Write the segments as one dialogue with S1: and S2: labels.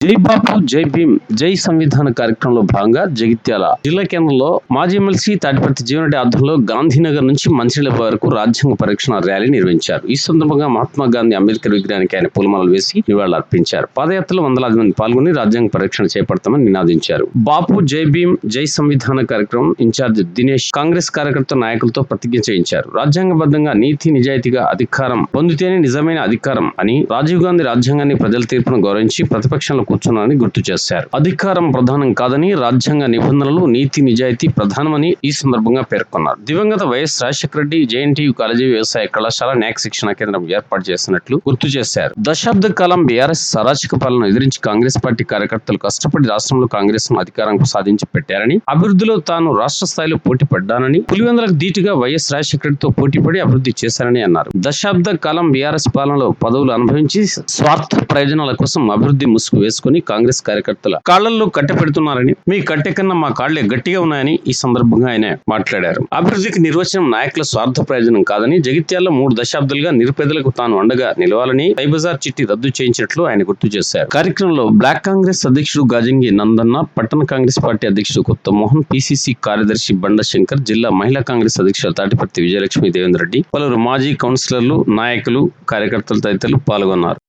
S1: జై బాపు జై భీమ్ జై సంవిధాన కార్యక్రమంలో భాగంగా జగిత్యాల జిల్లా కేంద్రంలో మాజీ ఎమ్మెల్సీ తాటిపర్తి జీవనటి ఆధ్వర్యంలో గాంధీనగర్ నుంచి మంచినీళ్ళ వరకు రాజ్యాంగ పరీక్షణ ర్యాలీ నిర్వహించారు. ఈ సందర్భంగా మహాత్మా గాంధీ అంబేద్కర్ విగ్రహానికి ఆయన పూలమాలలు వేసి నివాళులర్పించారు. పాదయాత్రలో వందలాది మంది పాల్గొని రాజ్యాంగ పరీక్షణ చేపడతామని నినాదించారు. బాపు జై భీమ్ జై సంవిధాన కార్యక్రమం ఇన్ఛార్జ్ దినేష్ కాంగ్రెస్ కార్యకర్త నాయకులతో ప్రతిజ్ఞ చేయించారు. రాజ్యాంగబద్ధంగా నీతి నిజాయితీగా అధికారం పొందితేనే నిజమైన అధికారం అని రాజీవ్ గాంధీ రాజ్యాంగాన్ని ప్రజల తీర్పును గౌరవించి ప్రతిపక్షంలో కూర్చున్నారని గుర్తు చేశారు. అధికారం ప్రధానం కాదని రాజ్యాంగ నిబంధనలు నీతి నిజాయితీ ప్రధానమని ఈ సందర్భంగా పేర్కొన్నారు. దివంగత YS Rajasekhara Reddy JNTU college వ్యవసాయ కళాశాల న్యాక్ శిక్షణ కేంద్రం ఏర్పాటు చేసినట్లు గుర్తు చేశారు. దశాబ్ద కాలం బీఆర్ఎస్ అరాచక పాలన ఎదిరించి కాంగ్రెస్ పార్టీ కార్యకర్తలు కష్టపడి రాష్ట్రంలో కాంగ్రెస్ను అధికారం సాధించి పెట్టారని అభివృద్ధిలో తాను రాష్ట్ర స్థాయిలో పోటీ పడ్డానని పులివెందులకు ధీటుగా వైఎస్ రాజశేఖర రెడ్డితో పోటీ పడి అభివృద్ధి చేశారని అన్నారు. దశాబ్ద కాలం బీఆర్ఎస్ పాలనలో పదవులు అనుభవించి స్వార్థ ప్రయోజనాల కోసం అభివృద్ధి ముసుగు వేసి చేసుకుని కాంగ్రెస్ కార్యకర్తల కాళ్ళలో కట్టె పెడుతున్నారని మీ కట్టె కన్నా మా కాళ్ళే గట్టిగా ఉన్నాయని ఈ సందర్భంగా ఆయన మాట్లాడారు. అభివృద్ధికి నిర్వచనం నాయకుల స్వార్థ ప్రయోజనం కాదని జగిత్యాల మూడు దశాబ్దాలుగా నిరుపేదలకు తాను అండగా నిలవాలని సైబజార్ చిట్టి రద్దు చేయించినట్లు ఆయన గుర్తు చేశారు. కార్యక్రమంలో బ్లాక్ కాంగ్రెస్ అధ్యక్షుడు గాజంగి నందన్న పట్టణ కాంగ్రెస్ పార్టీ అధ్యక్షుడు కొత్త మోహన్ పిసిసి కార్యదర్శి బండ శంకర్ జిల్లా మహిళా కాంగ్రెస్ అధ్యక్షులు తాటిపర్తి విజయలక్ష్మి దేవేంద్ర రెడ్డి పలువురు మాజీ కౌన్సిలర్లు నాయకులు కార్యకర్తలు తదితరులు పాల్గొన్నారు.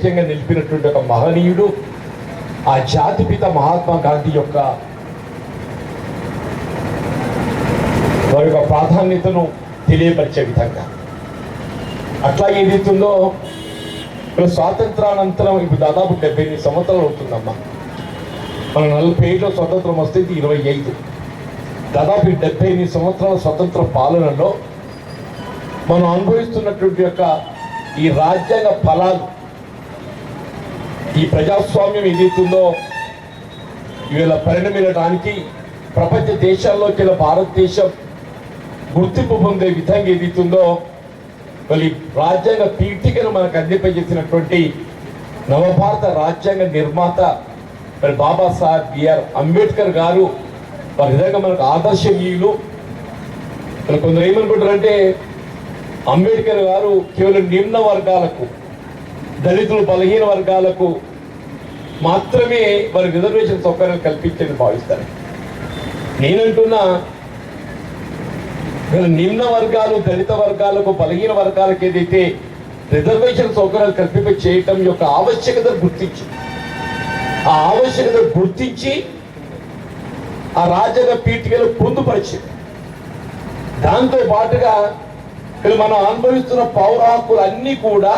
S2: ఐక్యంగా నిలిపినటువంటి ఒక మహనీయుడు ఆ జాతిపిత మహాత్మా గాంధీ యొక్క వారి యొక్క ప్రాధాన్యతను తెలియపరిచే విధంగా. అట్లా ఏదైతుందో ఇప్పుడు స్వాతంత్రానంతరం ఇప్పుడు దాదాపు డెబ్బై ఎనిమిది సంవత్సరాలు అవుతుందమ్మా. మన నలభై ఏళ్ళలో స్వతంత్రం వస్తే ఇది ఇరవై ఐదు. దాదాపు ఈ డెబ్బై ఎనిమిది సంవత్సరాల స్వతంత్ర పాలనలో మనం అనుభవిస్తున్నటువంటి యొక్క ఈ రాజ్యాంగ ఫలాలు ఈ ప్రజాస్వామ్యం ఏదైతుందో ఇవాళ పరిణమించడానికి ప్రపంచ దేశాల్లోకి భారతదేశం గుర్తింపు పొందే విధంగా ఏదైతుందో మరి రాజ్యాంగ పీఠికను మనకు అందింపజేసినటువంటి నవభారత రాజ్యాంగ నిర్మాత మరి బాబాసాహెబ్ బిఆర్ అంబేద్కర్ గారు వారి విధంగా మనకు ఆదర్శనీయులు. మరి కొందరు ఏమనుకుంటారంటే అంబేద్కర్ గారు కేవలం నిమ్న వర్గాలకు దళితులు బలహీన వర్గాలకు మాత్రమే వారి రిజర్వేషన్ సౌకర్యాలు కల్పించని భావిస్తారు. నేనంటున్నా నిమ్న వర్గాలు దళిత వర్గాలకు బలహీన వర్గాలకు ఏదైతే రిజర్వేషన్ సౌకర్యాలు కల్పింప చేయటం యొక్క ఆవశ్యకత గుర్తించి ఆ ఆవశ్యకత గుర్తించి ఆ రాజ్యాంగ పీఠికలు పొందుపరిచింది. దాంతో పాటుగా ఇక్కడ మనం అనుభవిస్తున్న పౌర హక్కులు అన్నీ కూడా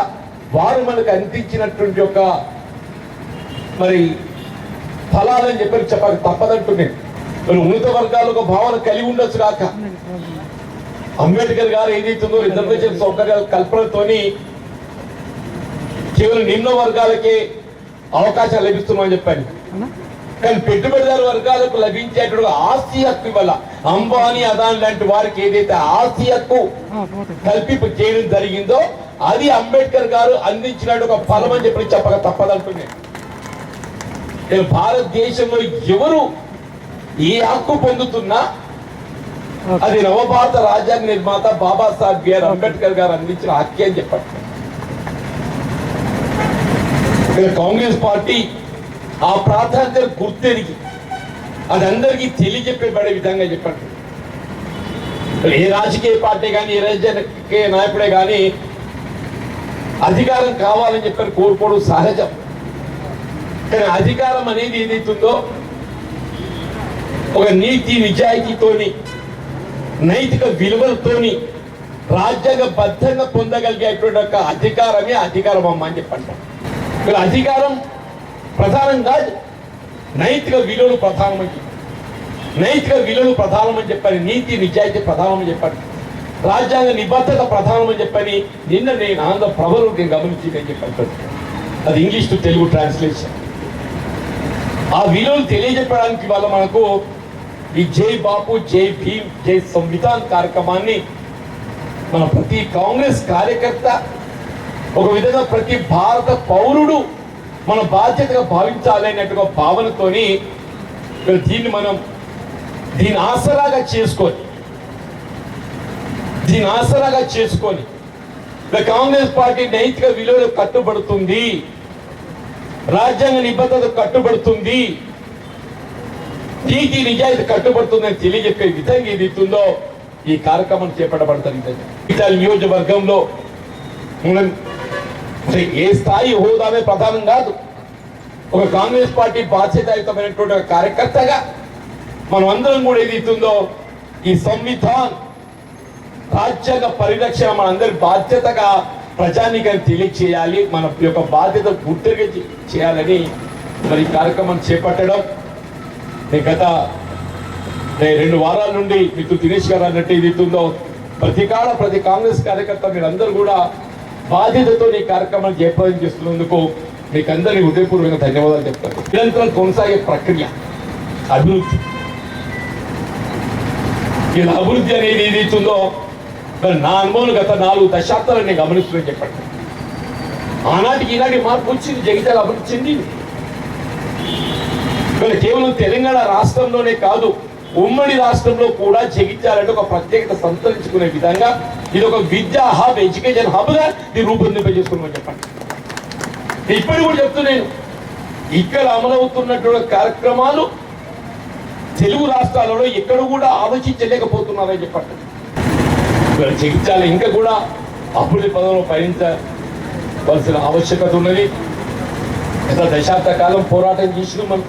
S2: వారు మనకు అందించినటువంటి యొక్క మరి ఫలాలని చెప్పి చెప్పక తప్పదంటుంది మరి ఉన్నత వర్గాలు ఒక భావన కలిగి ఉండొచ్చు కాక. అంబేద్కర్ గారు ఏదైతుందో రిజర్వేషన్ సౌకర్యాల కల్పనతోని కేవలం నిమ్న వర్గాలకే అవకాశాలు లభిస్తున్నామని చెప్పాను కానీ పెట్టుబడిదారు వర్గాలకు లభించేటువంటి ఆస్తి హక్కు ఇవ్వాల అంబానీ అదాని లాంటి వారికి ఏదైతే ఆస్తి హక్కు కల్పింపు చేయడం జరిగిందో అది అంబేద్కర్ గారు అందించినట్టు ఒక ఫలం అని చెప్పి చెప్పక తప్పదంటుంది నేను భారతదేశంలో ఎవరు ఏ హక్కు పొందుతున్నా అది నవభారత రాజ్యాంగ నిర్మాత బాబాసాహెబ్ బిఆర్ అంబేద్కర్ గారు అందించిన హక్కే అని చెప్పండి. కాంగ్రెస్ పార్టీ ఆ ప్రాధాన్యతను గుర్తెరిగి అది అందరికీ తెలియజెప్పబడే విధంగా చెప్పండి. ఏ రాజకీయ పార్టీ కానీ ఏ రాజకీయ నాయకుడే కానీ అధికారం కావాలని చెప్పని కోరుకోవడం సహజం. కానీ అధికారం అనేది ఏదైతుందో ఒక నీతి నిజాయితీతోని నైతిక విలువలతోని రాజ్యాంగబద్ధంగా పొందగలిగేటువంటి ఒక అధికారమే అధికారం అమ్మ అని చెప్పంటాం. ఇక్కడ అధికారం ప్రధానం కాదు నైతిక విలువలు ప్రధానమని నైతిక విలువలు ప్రధానమని చెప్పని నీతి నిజాయితీ ప్రధానమని చెప్పండి రాజ్యాంగ నిబద్ధత ప్రధానమని చెప్పని నిన్న నేను ఆంధ్ర ప్రభలు నేను గమనించి నేను చెప్పాను అది ఇంగ్లీష్ టు తెలుగు ట్రాన్స్లేషన్. ఆ విలువలు తెలియజెప్పడానికి వల్ల మనకు ఈ జై బాపు జై భీమ్ జై సంవిధాన్ కార్యక్రమాన్ని మన ప్రతి కాంగ్రెస్ కార్యకర్త ఒక విధంగా ప్రతి భారత పౌరుడు మన బాధ్యతగా భావించాలి భావనతోని దీన్ని మనం దీని ఆసరాగా చేసుకొని దీని ఆసరాగా చేసుకొని కాంగ్రెస్ పార్టీ నైతిక విలువలు కట్టుబడుతుంది. రాజ్యాంగ నిబద్ధత కట్టుబడుతుంది. నీతి నిజాయితీ కట్టుబడుతుందని తెలియజెప్పే విధంగా ఏది ఇస్తుందో ఈ కార్యక్రమం చేపట్టబడుతుంది నియోజకవర్గంలో మనం ఏ స్థాయి హోదామే ప్రధానం కాదు. ఒక కాంగ్రెస్ పార్టీ బాధ్యతాయుతమైనటువంటి కార్యకర్తగా మనం అందరం కూడా ఏది ఇస్తుందో ఈ సంవిధాన్ రాజ్యాంగ పరిరక్షణ మనందరి బాధ్యతగా ప్రజానికాన్ని తెలియచేయాలి మన యొక్క బాధ్యత గుర్తుగా చేయాలని మరి ఈ కార్యక్రమం చేపట్టడం. నేను గత రెండు వారాల నుండి మీకు దినేష్ గారు అన్నట్టు ఇది ఉందో ప్రతి కాడ ప్రతి కాంగ్రెస్ కార్యకర్త మీరందరూ కూడా బాధ్యతతో ఈ కార్యక్రమాన్ని జయప్రదం చేస్తున్నందుకు మీకు అందరినీ హృదయపూర్వకంగా ధన్యవాదాలు చెప్తాను. నిరంతరం కొనసాగే ప్రక్రియ అభివృద్ధి. ఇలా అభివృద్ధి అనేది ఏదైతుందో మరి నా అనుభవం గత నాలుగు దశాబ్దాలు నేను గమనిస్తున్నాను చెప్పండి. ఆనాటికి ఈనాటి మార్పు వచ్చింది జగిత్యాల అభివృద్ధి చెందింది. మరి కేవలం తెలంగాణ రాష్ట్రంలోనే కాదు ఉమ్మడి రాష్ట్రంలో కూడా జగిత్యాలంటే ఒక ప్రత్యేకత సంతరించుకునే విధంగా ఇది ఒక విద్యా హబ్ ఎడ్యుకేషన్ హబ్గా ఇది రూపొందింపజేసుకున్నామని చెప్పండి. ఇప్పుడు కూడా చెప్తున్నాను ఇక్కడ అమలవుతున్నటువంటి కార్యక్రమాలు తెలుగు రాష్ట్రాలలో ఎక్కడ కూడా ఆలోచించలేకపోతున్నారని చెప్పండి. ఇక్కడ ఇంకా కూడా అభివృద్ధి పదంలో పయనించవలసిన ఆవశ్యకత ఉన్నది. గత దశాబ్ద కాలం పోరాటం చేసినాం మనం.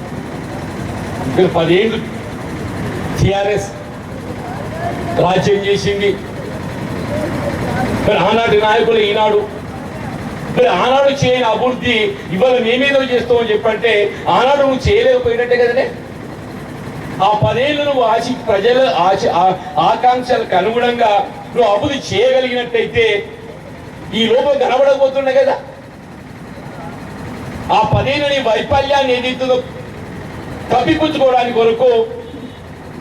S2: ఇక్కడ పదేళ్ళు టిఆర్ఎస్ రాజ్యం చేసింది. మరి ఆనాటి నాయకులు ఈనాడు మరి ఆనాడు చేయని అభివృద్ధి ఇవాళ మేమేదో చేస్తామని చెప్పంటే ఆనాడు నువ్వు చేయలేకపోయినట్టే కదనే. ఆ పదేళ్ళు నువ్వు ఆశి ప్రజల ఆశ ఆ- ఆకాంక్షలకు అనుగుణంగా నువ్వు అభివృద్ధి చేయగలిగినట్టయితే ఈ లోపం కనబడకపోతుండే కదా. ఆ పదిహేను నీ వైఫల్యాన్ని ఏదైతుందో కప్పిపుచ్చుకోవడానికి కొరకు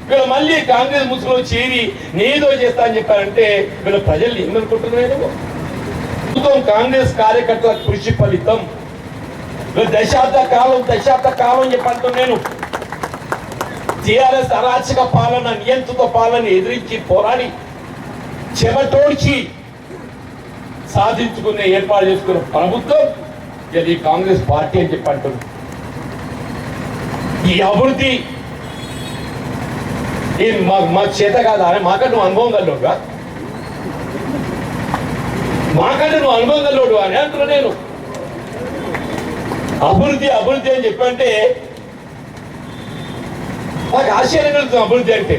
S2: వీళ్ళు మళ్ళీ కాంగ్రెస్ ముసుగులో చేరి నేదో చేస్తా అని చెప్పారంటే వీళ్ళ ప్రజలు ఏమనుకుంటున్నారు ప్రభుత్వం కాంగ్రెస్ కార్యకర్తల కృషి ఫలితం. దశాబ్ద కాలం దశాబ్ద కాలం చెప్పంటూ నేను. టిఆర్ఎస్ అరాచక పాలన నియంత్రిత పాలన ఎదిరించి పోరాడి చెమటోడ్చి సాధించుకునే ఏర్పాటు చేసుకున్న ప్రభుత్వం ఇది కాంగ్రెస్ పార్టీ అని చెప్పి అంటుంది. ఈ అభివృద్ధి ఈ మా మా చేత కాదా? అని మాకంటే నువ్వు అనుభవం కల్లోడుగా మాకంటే నువ్వు అనుభవం కల్లోడు అని అంటున్నా నేను. అభివృద్ధి అభివృద్ధి అని చెప్పంటే నాకు ఆశ్చర్యం కలుగుతుంది అభివృద్ధి అంటే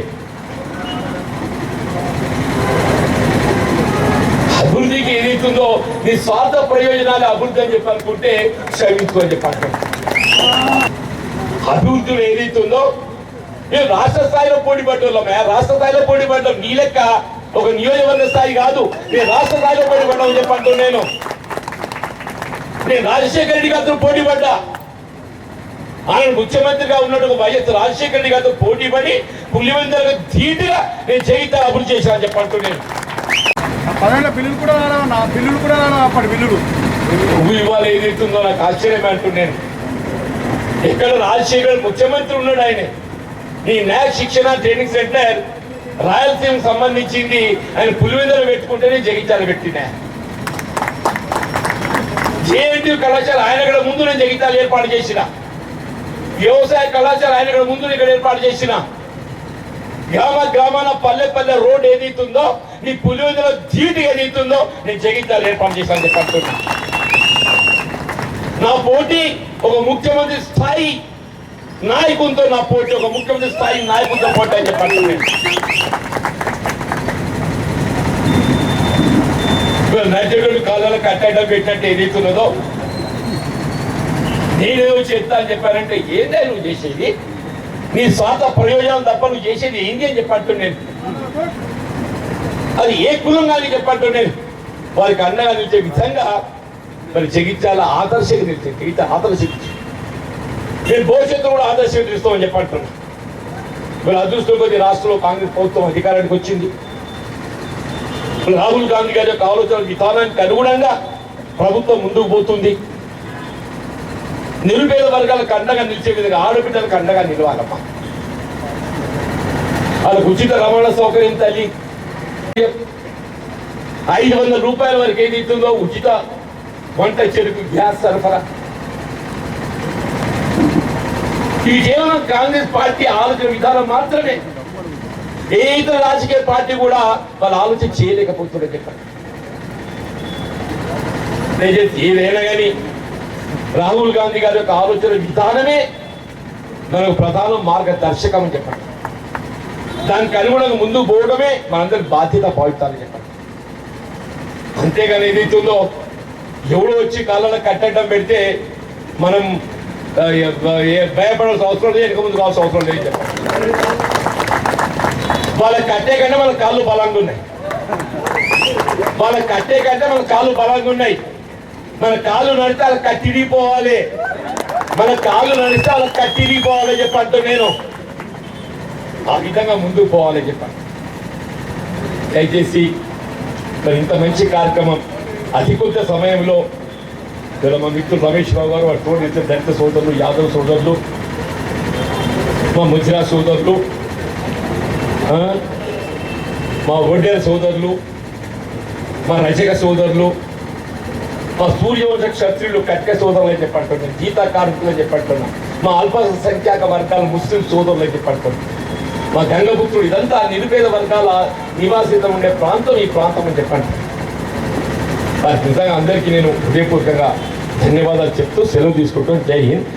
S2: అభివృద్ధికి ఏదైతుందో నీ స్వార్థ ప్రయోజనాలు అభివృద్ధి అని చెప్పి అనుకుంటే క్షమించు అని చెప్పి అంటాడు అభివృద్ధిలో ఏదైతుందో మేము రాష్ట్ర స్థాయిలో పోటీ పడ్డామే రాష్ట్ర స్థాయిలో పోటీ పడ్డాం నీ లెక్క ఒక నియోజకవర్గ స్థాయి కాదు. నేను రాష్ట్ర స్థాయిలో పోటీ పడ్డామని చెప్పి నేను. నేను రాజశేఖర రెడ్డి గారితో పోటీ పడ్డా. ఆయన ముఖ్యమంత్రిగా ఉన్నట్టు వైఎస్ రాజశేఖర రెడ్డి గారితో పోటీ పడి పులివెందులకు ధీటుగా నేను చేయితే అభివృద్ధి చేశాను అని చెప్పి అంటున్నాను
S3: పదేళ్ళ బిల్లులు కూడా నా బిల్లులు కూడా అప్పటి బిల్లులు?
S2: నువ్వు ఇవాళ ఏదైతుందో నాకు ఆశ్చర్యమే అంటున్నాను ఇక్కడ రాజశేఖర్ ముఖ్యమంత్రి ఉన్నాడు ఆయన. నీ న్యాయ శిక్షణ ట్రైనింగ్ సెంటర్ రాయలసీమ సంబంధించింది ఆయన పులివెందులు పెట్టుకుంటేనే జగిత్యాల పెట్టినా. జేఎన్టీ కళాశాల ఆయన ఇక్కడ ముందు నేను జగిత్యాలు ఏర్పాటు చేసిన. వ్యవసాయ కళాశాల ఆయన ఇక్కడ ముందు ఇక్కడ ఏర్పాటు చేసిన. గ్రామ గ్రామాన పల్లె పల్లె రోడ్ ఏదైతుందో నీ పులివెందులో ధీటు ఏదైతుందో నేను జగిత్యాల ఏర్పాటు చేశాను చెప్పి నా పోటీ ఒక ముఖ్యమంత్రి స్థాయి నాయకునితో నా పోటీ ఒక ముఖ్యమంత్రి స్థాయి నాయకునితో పోటీ అని చెప్పండి నడిచేటువంటి కాలాలకు కట్టడం పెట్టినట్టు ఏదైతున్నదో నేనేదో చేస్తా అని చెప్పారంటే ఏందే నువ్వు చేసేది? నీ స్వార్థ ప్రయోజనం తప్ప నువ్వు చేసేది ఏంటి అని చెప్పంటు నేను. అది ఏ కులం కానీ చెప్పంటు నేను వారికి అండగా నిలిచే విధంగా మరి జగిత్యాల ఆదర్శంగా నిలిచింది జగిత్యాల ఆదర్శం నేను భవిష్యత్తు కూడా ఆదర్శంగా నిలుస్తామని చెప్పంటున్నాను మరి అదృష్టం కొద్ది రాష్ట్రంలో కాంగ్రెస్ ప్రభుత్వం అధికారానికి వచ్చింది. రాహుల్ గాంధీ గారి యొక్క ఆలోచన విధానానికి అనుగుణంగా ప్రభుత్వం ముందుకు పోతుంది. నిరుపేద వర్గాలకు అండగా నిలిచే విధంగా ఆడబిడ్డలకు అండగా నిలవాలమ్మా. వాళ్ళకు ఉచిత రవాణా సౌకర్యం తల్లి ఐదు వందల రూపాయల వరకు ఏది ఇస్తుందో ఉచిత వంట చెరుకు గ్యాస్ సరఫరా. ఇది కేవలం కాంగ్రెస్ పార్టీ ఆలోచన విధానం మాత్రమే. ఏ ఇతర రాజకీయ పార్టీ కూడా వాళ్ళు ఆలోచన చేయలేకపోతున్నారు చెప్పండి ఏదైనా కానీ రాహుల్ గాంధీ గారి యొక్క ఆలోచన విధానమే మనకు ప్రధాన మార్గదర్శకం అని చెప్పండి దానికి అనుగుణంగా ముందు పోవడమే మనందరి బాధ్యత భావితాలని చెప్పండి. అంతేగాని ఏదైతుందో ఎవడో వచ్చి కాళ్ళలో కట్టడం పెడితే మనం భయపడాల్సిన అవసరం లేదు వెనక ముందు కావాల్సిన అవసరం లేదు చెప్పండి. వాళ్ళకి కట్టే కంటే మన కాళ్ళు బలంగా ఉన్నాయి. వాళ్ళకి కట్టే కంటే మన కాళ్ళు బలంగా ఉన్నాయి. మన కాళ్ళు నడితే వాళ్ళకి కట్టిరిగిపోవాలి మన కాళ్ళు నడిస్తే వాళ్ళకి కట్టిరిగిపోవాలి చెప్పంటూ నేను. ఆ విధంగా ముందుకు పోవాలి చెప్పాను. దయచేసి మరి ఇంత మంచి కార్యక్రమం అతి కొద్ది సమయంలో ఇలా మా మిత్రులు రమేష్ రావు గారు వారి తోడు ఇద్దరు దళిత సోదరులు యాదవ్ సోదరులు మా ముజ్రా సోదరులు మా ఒడ్డేర సోదరులు మా రజక సోదరులు మా సూర్యవంశ క్షత్రియులు కట్క సోదరులు అని చెప్పంటున్నాను గీతా కార్మికులు అని చెప్పంటున్నాను మా అల్పసంఖ్యాక వర్గాల ముస్లిం సోదరులు అని చెప్పంటున్నాను మా గంగపుత్రుడు ఇదంతా నిరుపేద వర్గాల నివాసితం ఉండే ప్రాంతం ఈ ప్రాంతం అని చెప్పండి. నిజంగా అందరికీ నేను హృదయపూర్వకంగా ధన్యవాదాలు చెప్తూ సెలవు తీసుకుంటూ జై హింద్.